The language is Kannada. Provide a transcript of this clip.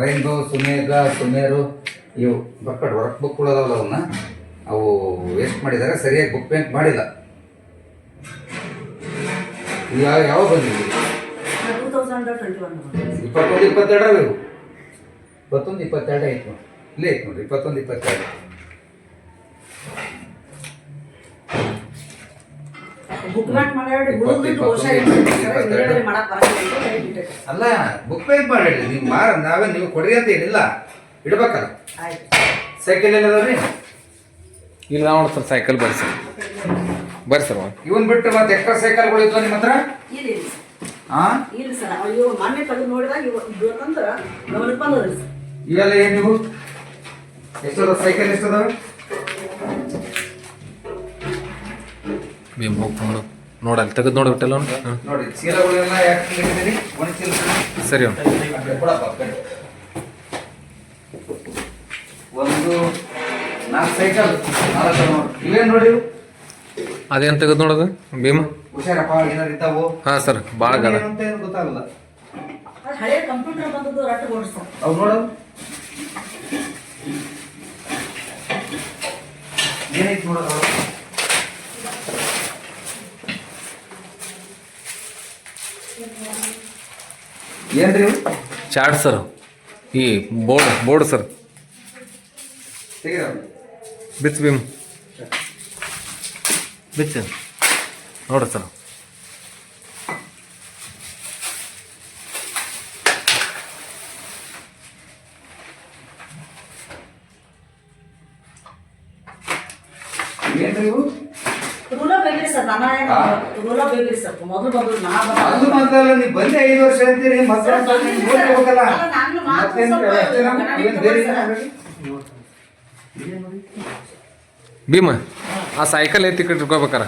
ರೈನ್ಬೋ ಸುಮೇಗ ಸುಮೇರು ಇವು ಬಕ್ಕಡ್ ವರ್ಕ್ ಬುಕ್ ಅದಾವಲ್ಲ ಅವನ್ನ ಅವು ವೇಸ್ಟ್ ಮಾಡಿದ್ದಾರೆ ಸರಿಯಾಗಿ ಬುಕ್ ಪೇಂಟ್ ಮಾಡಿಲ್ಲ. ಯಾವಾಗ ಯಾವ ಯಾವ ಬಂದಿದೆ? ಇಪ್ಪತ್ತೊಂದು ಇಪ್ಪತ್ತೆರಡರ ಇವು. ಇಪ್ಪತ್ತೊಂದು ಇಪ್ಪತ್ತೆರಡು ಐತೆ ನೋಡಿ. ಇಲ್ಲೇ ಐತೆ ನೋಡ್ರಿ ಇಪ್ಪತ್ತೊಂದು ಇಪ್ಪತ್ತೆರಡು. ಬುಕ್ ಬ್ಯಾಂಕ್ ಮಾಡಿ ಹುಡುಗಿದ್ದು ವರ್ಷ ಇರ್ತದೆ ಮಾಡಕ್ ಬರಲ್ಲ. ಅಲ್ಲ ಬುಕ್ ಪೇಂಟ್ ಮಾಡಿ ನೀವು ಮಾರ ನಾವೇ ನೀವು ಕೊಡ್ರಿ ಅಂತ ಏನಿಲ್ಲ. ಇಡ್ಬೇಕಲ್ಲ. ಆಯ್ತು. ಸೈಕಲ್ ಏನದ್ರಿ ಇಲ್ಲಿ ನಾವು ಸರ್ ಸೈಕಲ್ ಬರ್ರಿ ಸರ್ ಬರ್ರಿ ಸರ್ ಒಂದು ಇವನ್ ಬಿಟ್ಟು ಮತ್ತೆ ಎಕ್ಸ್ಟ್ರಾ ಸೈಕಲ್ಗಳು ಉಳಿತು ನಿಮ್ಮ ಹತ್ರ? ಇಲ್ಲ ಇಲ್ಲ. ಸರ್. ಹಾ ಇಲ್ಲ ಸರ್ ಅಯ್ಯೋ ಮೊನ್ನೆ ತೆಗೆದು ನೋಡಿದಾಗ ಇವತ್ತು ಇವತ್ತಂದ್ರ ಗಮನಕ್ಕೆ ಇವೆಲ್ಲ ಏನು ನೀವು ಎಷ್ಟದ ಸೈಕಲ್ ಎಷ್ಟದಾವ? ಭೀಮ್ ಹೋಗಿ ನೋಡು ನೋಡಲ್ಲಿ ತೆಗೆದು ನೋಡಿ ಚೀಲಗಳೆಲ್ಲ ಯಾಕೆ ಇಟ್ಟಿದ್ದೀರಿ ಒಂದು ಸರಿ. ಒಂದು ನಾಲ್ಕು ಸೈಕಲ್ ನಾಲ್ಕು ನೋಡಿ. ಇವೇನ್ ನೋಡಿ? ಅದೇನು ತೆಗೆದು ನೋಡೋದು? ಭೀಮ? ಹುಷಾರಪ್ಪ ಏನಾರು ಇದ್ದಾವು? ಹಾಂ ಸರ್ ಭಾಳ ಗದ ಏನು ಅಂತ ಏನು ಗೊತ್ತಾಗಲ್ಲ. ಹಳೆ ಕಂಪ್ಯೂಟರ್ ಬಂದದ್ದು ರಟ್ಟು ಓಡಿಸ್ತಾರೆ ಅವು ನೋಡು. ಏನೈತಿ ನೋಡೋದು ಏನ್ರಿ? ಇವು? Chart sir. ಈ ಬೋರ್ಡ್ ಬೋರ್ಡ್ ಸರ್. ತೆಗೀರಿ ಬಿಚ್ ಭೀಮ್. ಬಿಚ್ಚ ನೋಡ್ರಿ ಸರ್. ಏನ್ರಿ ಇವು? ಅದು ಮಾತ್ರಲ್ಲ ನೀವು ಬಂದೆ ಐದು ವರ್ಷ ಅಂತೀರಿ ಮತ್ತೆ ಏನಾದ್ರು? ಭೀಮ ಆ ಸೈಕಲ್ ಎತ್ತಿ ಇಟ್ಕೋಬೇಕಾರ?